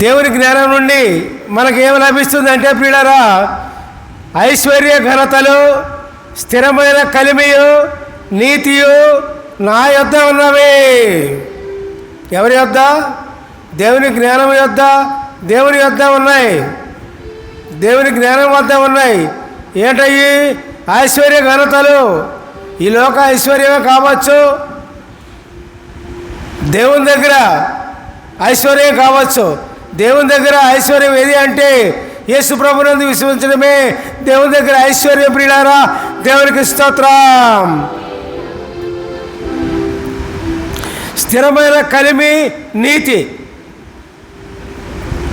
దేవుని జ్ఞానం నుండి మనకేం లభిస్తుందంటే ప్రియులరా ఐశ్వర్య ఘనతలు స్థిరమైన కలిమియు నీతియు నా యొద్ద ఉన్నవి. ఎవరి యొద్ద? దేవుని జ్ఞానం యొద్ద దేవుని యొద్ద ఉన్నాయి. దేవుని జ్ఞానం వద్ద ఉన్నాయి. ఏంటయ్యి? ఐశ్వర్య ఘనతలు. ఈ లోక ఐశ్వర్యమే కావచ్చు. దేవుని దగ్గర ఐశ్వర్యం కావచ్చు. దేవుని దగ్గర ఐశ్వర్యం ఏది అంటే యేసు ప్రభునందు విశ్వసించడమే. దేవుని దగ్గర ఐశ్వర్యం ప్రియులారా దేవునికి స్తోత్రం. స్థిరమైన కలిమి నీతి.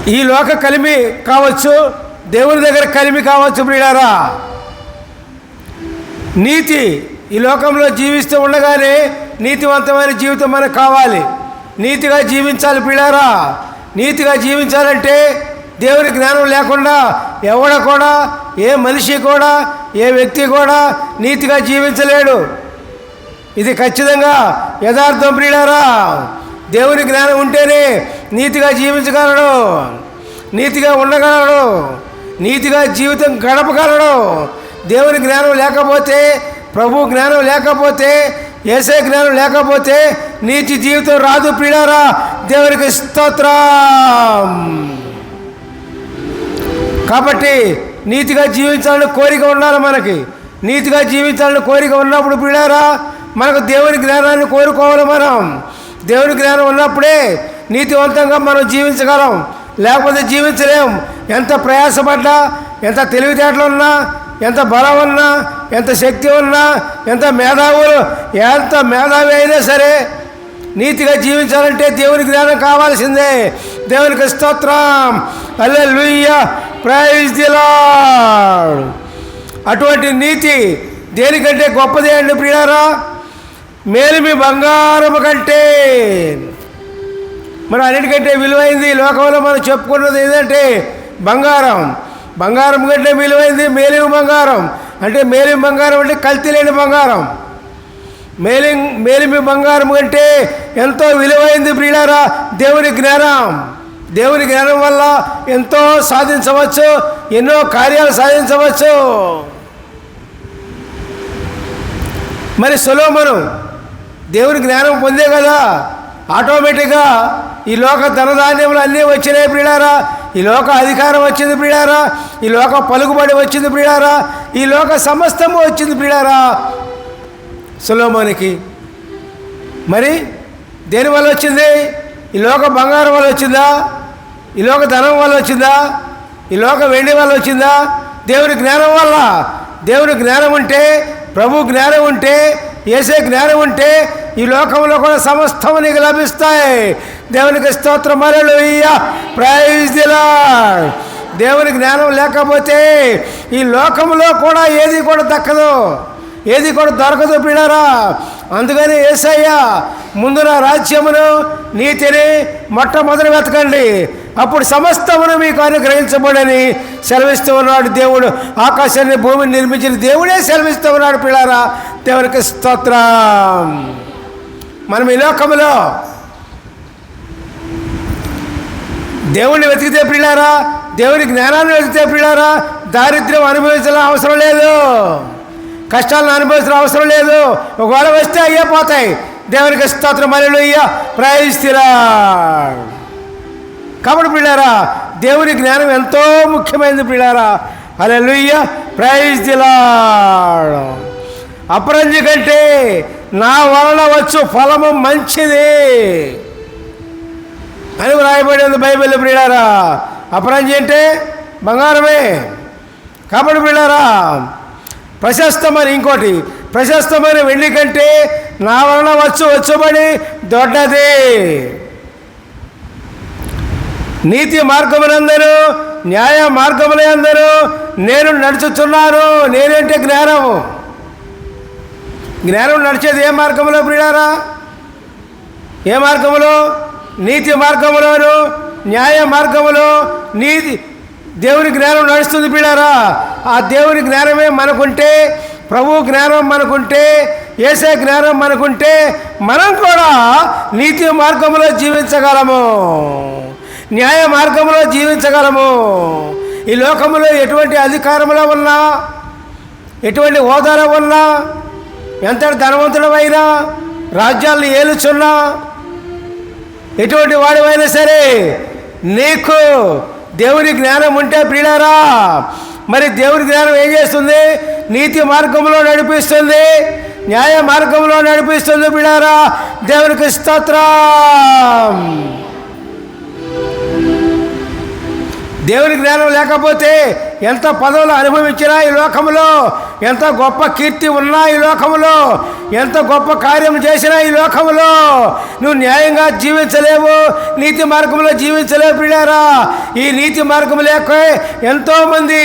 ఈ లోక కలిమి కావచ్చు దేవుని దగ్గర కలిమి కావచ్చు ప్రియులారా. నీతి ఈ లోకంలో జీవిస్తూ ఉండగానే నీతివంతమైన జీవితం మనకు కావాలి. నీతిగా జీవించాలి పిల్లారా నీతిగా జీవించాలంటే దేవుని జ్ఞానం లేకుండా ఎవడ కూడా ఏ మనిషి కూడా ఏ వ్యక్తి కూడా నీతిగా జీవించలేడు. ఇది ఖచ్చితంగా యథార్థం ప్రియులారా. దేవుని జ్ఞానం ఉంటేనే నీతిగా జీవించగలడు నీతిగా ఉండగలడు నీతిగా జీవితం గడపగలడు. దేవుని జ్ఞానం లేకపోతే ప్రభు జ్ఞానం లేకపోతే ఏసే జ్ఞానం లేకపోతే నీతి జీవితం రాదు ప్రియులారా. దేవునికి స్తోత్రం. కాబట్టి నీతిగా జీవించాలని కోరిక ఉండాలి మనకి. నీతిగా జీవించాలని కోరిక ఉన్నప్పుడు బిడారా మనకు దేవుని జ్ఞానాన్ని కోరుకోవాలి మనం. దేవుని జ్ఞానం ఉన్నప్పుడే నీతివంతంగా మనం జీవించగలం. లేకపోతే జీవించలేం. ఎంత ప్రయాసపడ్డా ఎంత తెలివితేటలు ఉన్నా ఎంత బలం ఉన్నా ఎంత శక్తి ఉన్నా ఎంత మేధావులు ఎంత మేధావి అయినా సరే నీతిగా జీవించాలంటే దేవుని జ్ఞానం కావాల్సిందే. దేవునికి స్తోత్రం. అల్లే లూయ ప్రైజ్ ది అటువంటి నీతి దేనికంటే గొప్పదే అండి ప్రియారా మేలిమి బంగారం కంటే. మరి అన్నిటికంటే విలువైంది లోకంలో మనం చెప్పుకున్నది ఏంటంటే బంగారం. బంగారం కంటే విలువైంది మేలిమి బంగారం. అంటే మేలిమి బంగారం అంటే కల్తీ లేని బంగారం. మేలి మేలిమి బంగారం కంటే ఎంతో విలువైంది ప్రియులారా దేవుని జ్ఞానం. దేవుని జ్ఞానం వల్ల ఎంతో సాధించవచ్చు ఎన్నో కార్యాలు సాధించవచ్చు. మరి సులోమను దేవుని జ్ఞానం పొందే కదా? ఆటోమేటిక్గా ఈ లోక ధనధాన్యములు అన్నీ వచ్చినాయి ప్రియులారా. ఈ లోక అధికారం వచ్చింది ప్రియులారా. ఈ లోక పలుకుబడి వచ్చింది ప్రియులారా. ఈ లోక సమస్తము వచ్చింది ప్రియులారా. సులోమోనికి. మరి దేని వల్ల వచ్చింది? ఈ లోక బంగారం వల్ల వచ్చిందా? ఈ లోక ధనం వల్ల వచ్చిందా? ఈ లోక వెండి వల్ల వచ్చిందా? దేవుని జ్ఞానం వల్ల. దేవుని జ్ఞానం ఉంటే ప్రభు జ్ఞానం ఉంటే ఏసే జ్ఞానం ఉంటే ఈ లోకంలో కూడా సమస్తం నీకు లభిస్తాయి. దేవునికి స్తోత్రం. అలెలుయ్య ప్రైజ్ ది దేవుని జ్ఞానం లేకపోతే ఈ లోకంలో కూడా ఏది కూడా దక్కదు. ఏది కూడా దొరకదు పిల్లరా. అందుకని ఏసయ్యా ముందు నా రాజ్యమును నీతిని మొట్టమొదటి వెతకండి. అప్పుడు సమస్తమును మీకు అనుగ్రహించబడని సెలవిస్తూ ఉన్నాడు దేవుడు. ఆకాశాన్ని భూమిని నిర్మించిన దేవుడే సెలవిస్తూ ఉన్నాడు పిల్లారా. దేవునికి స్తోత్రం. మనం ఈ లోకంలో దేవుణ్ణి వెతికితే పిల్లారా దేవుని జ్ఞానాన్ని వెతికితే పిల్లారా దారిద్ర్యం అనుభవించాల్సిన అవసరం లేదు. కష్టాలను అనుభవించిన అవసరం లేదు. ఒకవేళ వస్తే అయ్యే పోతాయి. దేవునికి స్తోత్రం. అయ్యా ప్రయత్నిరా కాబట్టి పిల్లారా దేవుని జ్ఞానం ఎంతో ముఖ్యమైనది పిల్లారా అలా లుయ్య ప్రైజ్ అపరంజి కంటే నా వలన వచ్చు ఫలము మంచిది. అని వ్రాయబడి బైబిల్ ప్రియులారా. అపరంజి అంటే బంగారమే. కాబట్టి ప్రియులారా ప్రశస్తమైన ఇంకోటి ప్రశస్తమైన వెండి కంటే నా వలన వచ్చు వచ్చబడి దొడ్డది. నీతి మార్గములందరూ న్యాయ మార్గములే అందరూ నేను నడుచుతున్నాను నేనంటే జ్ఞానము. జ్ఞానం నడిచేది ఏ మార్గంలో ప్రియారా ఏ మార్గములో? నీతి మార్గములోను న్యాయ మార్గములో నీతి దేవుని జ్ఞానం నడుస్తుంది బిడారా ఆ దేవుని జ్ఞానమే మనకుంటే ప్రభు జ్ఞానం మనకుంటే ఏసే జ్ఞానం మనకుంటే మనం కూడా నీతి మార్గంలో జీవించగలము. న్యాయ మార్గంలో జీవించగలము. ఈ లోకంలో ఎటువంటి అధికారంలో ఉన్నా ఎటువంటి హోదాలో ఉన్నా ఎంత ధనవంతుడమైనా రాజ్యాలను ఏలుచున్నా ఎటువంటి వాడివైనా సరే నీకు దేవుని జ్ఞానం ఉంటే ప్రియులారా మరి దేవుని జ్ఞానం ఏం చేస్తుంది? నీతి మార్గంలో నడిపిస్తుంది. న్యాయ మార్గంలో నడిపిస్తుంది బిడారా దేవునికి స్తోత్రం. దేవుని జ్ఞానం లేకపోతే ఎంత పదవులు అనుభవించినా ఈ లోకంలో ఎంత గొప్ప కీర్తి ఉన్నా ఈ లోకంలో ఎంత గొప్ప కార్యం చేసినా ఈ లోకంలో నువ్వు న్యాయంగా జీవించలేవు నీతి మార్గంలో జీవించలేవు పిల్లారా ఈ నీతి మార్గం లేక ఎంతోమంది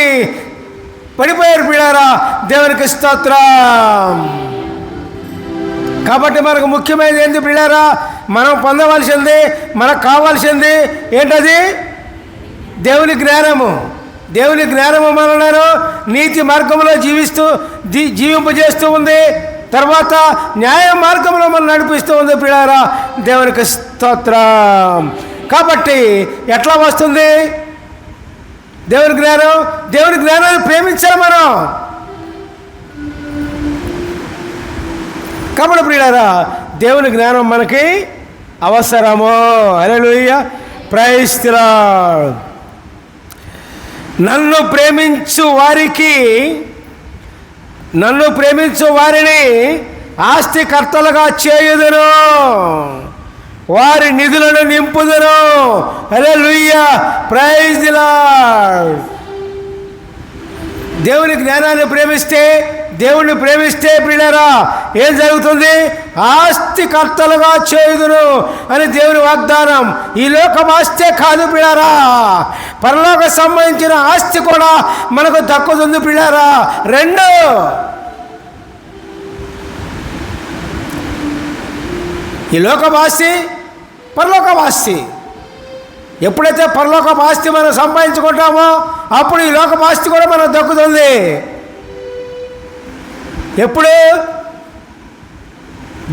పడిపోయారు పిల్లారా దేవునికి స్తోత్రం. కాబట్టి మనకు ముఖ్యమైనది ఏంటి పిల్లారా మనం పొందవలసింది మనకు కావాల్సింది ఏంటది? దేవుని జ్ఞానము. దేవుని జ్ఞానము మనలను నీతి మార్గంలో జీవిస్తూ జీ జీవింపజేస్తూ ఉంది. తర్వాత న్యాయ మార్గంలో మనం నడిపిస్తూ ఉంది పిల్లారా దేవునికి స్తోత్రం. కాబట్టి ఎట్లా వస్తుంది? దేవుని జ్ఞానం దేవుని జ్ఞానాన్ని ప్రేమించాలి మనం. కాబట్టి ప్రియులారా దేవుని జ్ఞానం మనకి అవసరము. అలెలుయ్య ప్రైస్తిరా నన్ను ప్రేమించు వారికి నన్ను ప్రేమించు వారిని ఆస్తికర్తలుగా చేయుదును. వారి నిధులను నింపుదును. అరే లుయ్య ప్రైజ్ దేవుని జ్ఞానాన్ని ప్రేమిస్తే దేవుణ్ణి ప్రేమిస్తే ప్రియులరా ఏం జరుగుతుంది? ఆస్తికర్తలుగా చేయుదును అని దేవుని వాగ్దానం. ఈ లోకం ఆస్తే కాదు పిల్లరా పరలోక సంబంధించిన ఆస్తి కూడా మనకు దక్కుతుంది పిల్లరా రెండు. ఈ లోకం ఆస్తి పరలోకం ఆస్తి. ఎప్పుడైతే పరలోక ఆస్తి మనం సంపాదించుకుంటామో అప్పుడు ఈ లోక ఆస్తి కూడా మనకు దక్కుతుంది. ఎప్పుడు?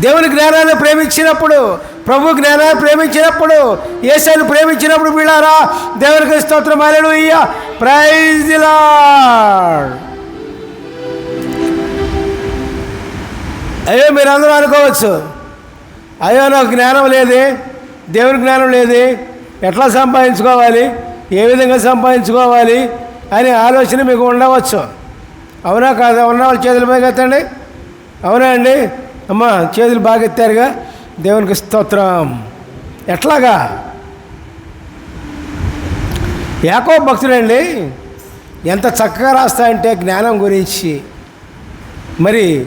దేవుని జ్ఞానాన్ని ప్రేమించినప్పుడు ప్రభు జ్ఞానాన్ని ప్రేమించినప్పుడు ఏసాను ప్రేమించినప్పుడు వీళ్ళారా? దేవునికి స్తోత్రం. అలెలు ఇయ్య ప్రైజ్ అయ్యో మీరు అందరూ అనుకోవచ్చు. అయ్యో నాకు జ్ఞానం లేదే దేవుని జ్ఞానం లేదే. ఎట్లా సంపాదించుకోవాలి? ఏ విధంగా సంపాదించుకోవాలి? అనే ఆలోచన మీకు ఉండవచ్చు. అవునా కాదా? ఉన్న వాళ్ళు చేతులు బాగా ఎత్తండి అవునా అండి? అమ్మ చేతులు బాగా ఎత్తారుగా దేవునికి స్తోత్రం. ఎట్లాగా? యాకో భక్తుడండి ఎంత చక్కగా రాస్తాయంటే జ్ఞానం గురించి. మరి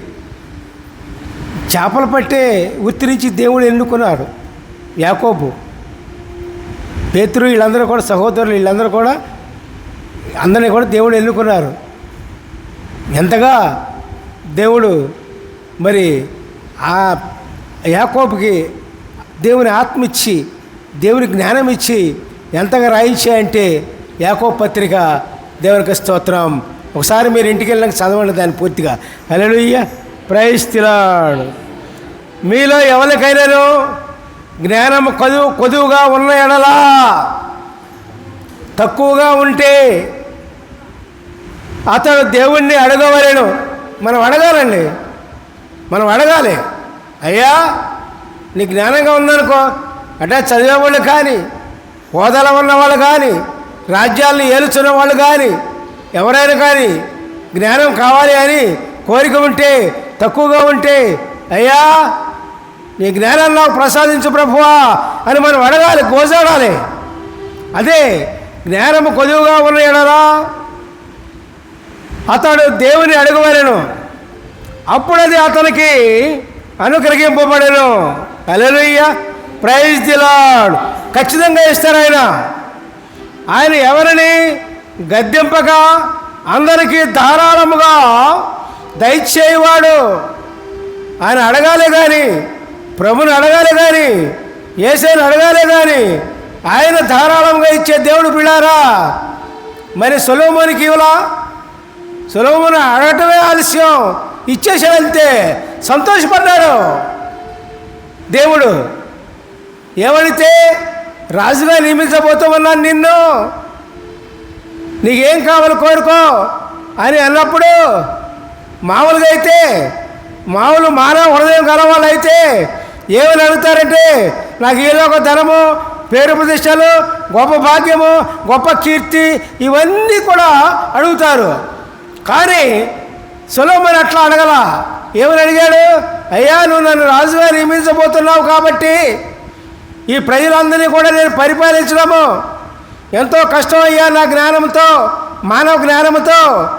చేపలు పట్టే వృత్తి నుంచి దేవుడు ఎన్నుకున్నాడు? యాకోబు. పేతురు వీళ్ళందరూ కూడా సహోదరులు వీళ్ళందరూ కూడా అందరినీ కూడా దేవుడు ఎన్నుకున్నారు. ఎంతగా దేవుడు మరి ఆ యాకోబుకి దేవుని ఆత్మ ఇచ్చి దేవుని జ్ఞానం ఇచ్చి ఎంతగా రాయించాయంటే యాకో పత్రిక దేవునికి స్తోత్రం. ఒకసారి మీరు ఇంటికి వెళ్ళినాక చదవండి దాన్ని పూర్తిగా. అలెలుయ్య ప్రయస్తిలాడు మీలో ఎవరికైనాను జ్ఞానం కొదువు కొదువుగా ఉన్న ఎడలా? తక్కువగా ఉంటే అతడు దేవుణ్ణి అడగవలేను. మనం అడగాలండి. మనం అడగాలి. అయ్యా నీ జ్ఞానంగా ఉందనుకో. అంటే చదివేవాళ్ళు కానీ హోదాలో ఉన్న వాళ్ళు కానీ రాజ్యాలను ఏలుచున్న వాళ్ళు కానీ ఎవరైనా కానీ జ్ఞానం కావాలి అని కోరిక ఉంటే తక్కువగా ఉంటే అయ్యా నీ జ్ఞానాన్ని నాకు ప్రసాదించు ప్రభువా అని మనం అడగాలి గోజాడాలి. అదే జ్ఞానము కొదువుగా ఉన్న ఎడరా అతడు దేవుని అడుగువలను. అప్పుడు అది అతనికి అనుగ్రహింపబడను. అలలుయ్య ప్రైజ్ దిలాడ్ ఖచ్చితంగా ఇస్తారు ఆయన. ఆయన ఎవరిని గద్దెంపక అందరికీ ధారాళముగా దయచేయవాడు. ఆయన అడగాలి కానీ ప్రభుని అడగాలి కానీ ఏసైని అడగాలి కానీ ఆయన ధారాళంగా ఇచ్చే దేవుడు పిల్లారా. మరి సొలోమోనికి ఇవ్వలా? సులభమున అడగటమే ఆలస్యం. ఇచ్చేసి వెళ్తే సంతోషపడ్డాడు. దేవుడు ఏమడితే రాజుగా నియమించబోతూ ఉన్నాను నిన్ను? నీకేం కావాలి కోరుకో? అని అన్నప్పుడు మామూలుగా అయితే మామూలు మానవ హృదయం గల వాళ్ళు అయితే ఏమని అడుగుతారంటే నాకు ఏదో ఒక ధనము పేరు ప్రతిష్టలు గొప్ప భాగ్యము గొప్ప కీర్తి ఇవన్నీ కూడా అడుగుతారు. కానీ సులోమని అట్లా అడగల. ఏమని అడిగాడు? అయ్యా నువ్వు నన్ను రాజుగా నియమించబోతున్నావు కాబట్టి ఈ ప్రజలందరినీ కూడా నేను పరిపాలించడము. ఎంతో కష్టం అయ్యా నా జ్ఞానంతో మానవ జ్ఞానంతో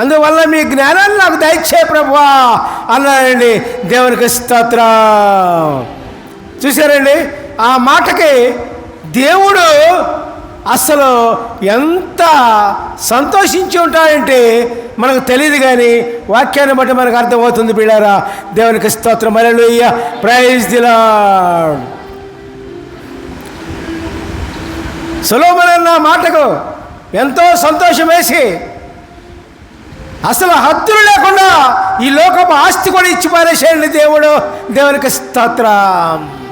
అందువల్ల మీ జ్ఞానాన్ని నాకు దయచే ప్రభువా అన్నాడండి. దేవునికి స్తోత్రం. చూశారండి? ఆ మాటకి దేవుడు అసలు ఎంత సంతోషించి ఉంటాడంటే మనకు తెలియదు కానీ వాక్యాన్ని బట్టి మనకు అర్థమవుతుంది బిళ్ళారా. దేవునికి స్తోత్రం. అలెలుయ్య ప్రైజ్ దిలా సులోమనన్న మాటకు ఎంతో సంతోషం వేసి అసలు హద్దులు లేకుండా ఈ లోకపు ఆస్తి కూడా ఇచ్చి పారేసేయండి దేవుడు. దేవునికి స్తోత్రం.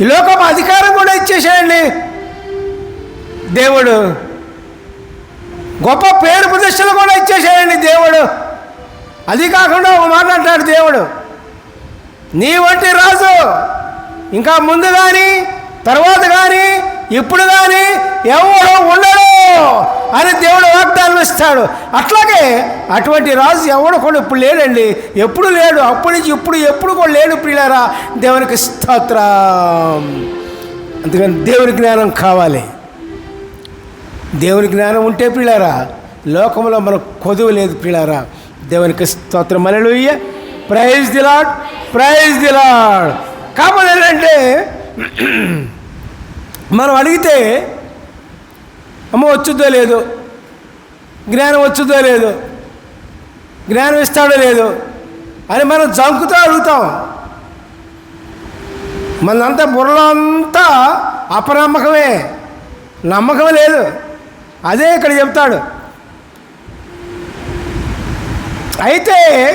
ఈ లోకం అధికారం కూడా ఇచ్చేసేయండి. దేవుడు గొప్ప పేరు ప్రదర్శనలు కూడా ఇచ్చేసేయండి దేవుడు. అది కాకుండా ఒక మాట అంటాడు దేవుడు. నీ వంటి రాజు ఇంకా ముందు కానీ తర్వాత కానీ ఇప్పుడు కానీ ఎవడు ఉండడు. అని దేవుడు వాగ్దానం ఇస్తాడు. అట్లాగే అటువంటి రాజు ఎవడు కూడా ఇప్పుడు లేడండి. ఎప్పుడు లేడు. అప్పటి నుంచి ఇప్పుడు ఎప్పుడు కూడా లేడు పిల్లరా దేవునికి స్తోత్రం. అందుకని దేవుని జ్ఞానం కావాలి. దేవుని జ్ఞానం ఉంటే పిల్లారా లోకంలో మనకు కొదువు లేదు పిల్లారా దేవునికి స్తోత్రం. మలలుయ్య ప్రైజ్ దిలాడ్ ప్రైజ్ దిలాడ్ కాకపోతే ఏంటంటే మనం అడిగితే అమ్మ వచ్చుద్దో లేదు? జ్ఞానం వచ్చుద్దో లేదు? జ్ఞానం ఇస్తాడో లేదు? అని మనం జంకుతో అడుగుతాం. మనంతా బుర్రలో అంతా అపనమ్మకమే. నమ్మకం లేదు. అదే ఇక్కడ చెప్తాడు. అయితే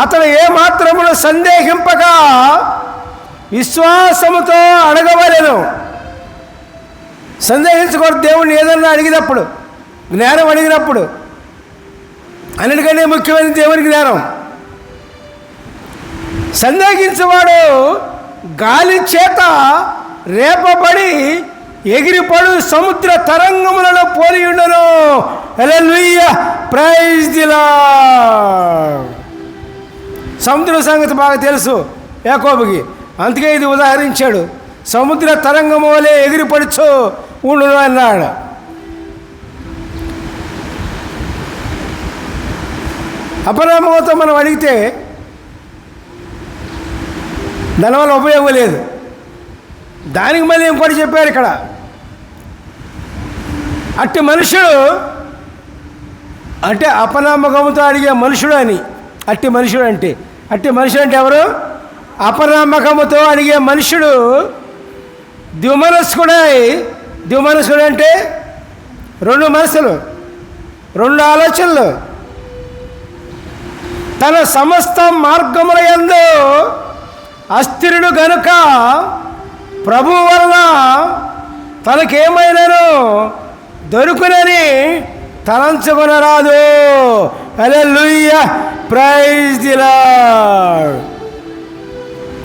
అతను ఏమాత్రమును సందేహింపక విశ్వాసముతో అడగవలేను. సందేహించకూడదు దేవుణ్ణి ఏదన్నా అడిగినప్పుడు జ్ఞానం అడిగినప్పుడు అన్నిటికంటే ముఖ్యమైన దేవుని జ్ఞానం. సందేహించేవాడు గాలి చేత రేపబడి ఎగిరిపడు సముద్ర తరంగములలో పోలి ఉండను. ప్రైజ్ దిలా సముద్ర సంగతి బాగా తెలుసు యాకోబుకి. అందుకే ఇది ఉదాహరించాడు. సముద్ర తరంగము వలె ఎగిరిపడుచు ఉండును అన్నాడు. అపరామతో మనం అడిగితే దాని వల్ల ఉపయోగం లేదు. దానికి మళ్ళీ ఇంకోటి చెప్పారు ఇక్కడ. అట్టి మనుషుడు అంటే అపనమ్మకంతో అడిగే మనుషుడు అని. అట్టి మనుషుడు అంటే అట్టి మనుషుడు అంటే ఎవరు? అపనామకముతో అడిగే మనుషుడు ద్విమనస్కుడై దివమనసుడు అంటే రెండు మనసులు రెండు ఆలోచనలు. తన సమస్త మార్గముల యందు అస్థిరుడు గనుక ప్రభు వలన తనకేమైనాను దొరుకునని తలంచుకునరాదు. అదే లూయ ప్రైజ్ దిలా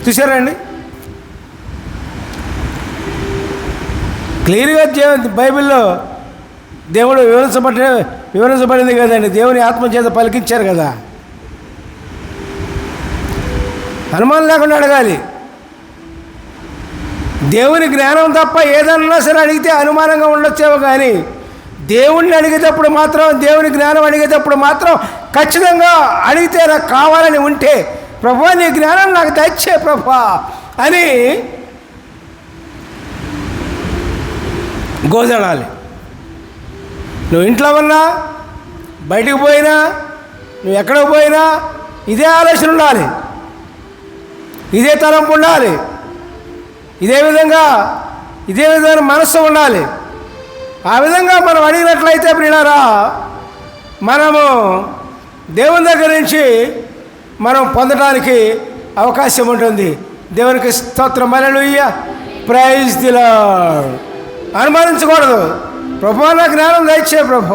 చూసారండి క్లియర్గా బైబిల్లో దేవుడు వివరించబడి వివరించబడింది కదండి. దేవుని ఆత్మ చేత పలికించారు కదా. అనుమానం లేకుండా అడగాలి. దేవుని జ్ఞానం తప్ప ఏదన్నా సరే అడిగితే అనుమానంగా ఉండొచ్చేమో కానీ దేవుణ్ణి అడిగేటప్పుడు మాత్రం దేవుని జ్ఞానం అడిగేటప్పుడు మాత్రం ఖచ్చితంగా అడిగితే నాకు కావాలని ఉంటే ప్రభా నీ జ్ఞానం నాకు తెచ్చే ప్రభా అని గోజడాలి నువ్వు ఇంట్లో ఉన్నా బయటకు పోయినా నువ్వు ఎక్కడికి పోయినా ఇదే ఆలోచన ఉండాలి. ఇదే తలంపు ఉండాలి. ఇదే విధంగా ఇదే విధమైన మనస్సు ఉండాలి. ఆ విధంగా మనం అడిగినట్లయితే ప్రియులారా మనము దేవుని దగ్గర నుంచి మనం పొందడానికి అవకాశం ఉంటుంది. దేవునికి స్తోత్రం. మరలుయ్య ప్రైజ్ దిలా అనుమానించకూడదు. ప్రభు నా జ్ఞానం దయచే ప్రభు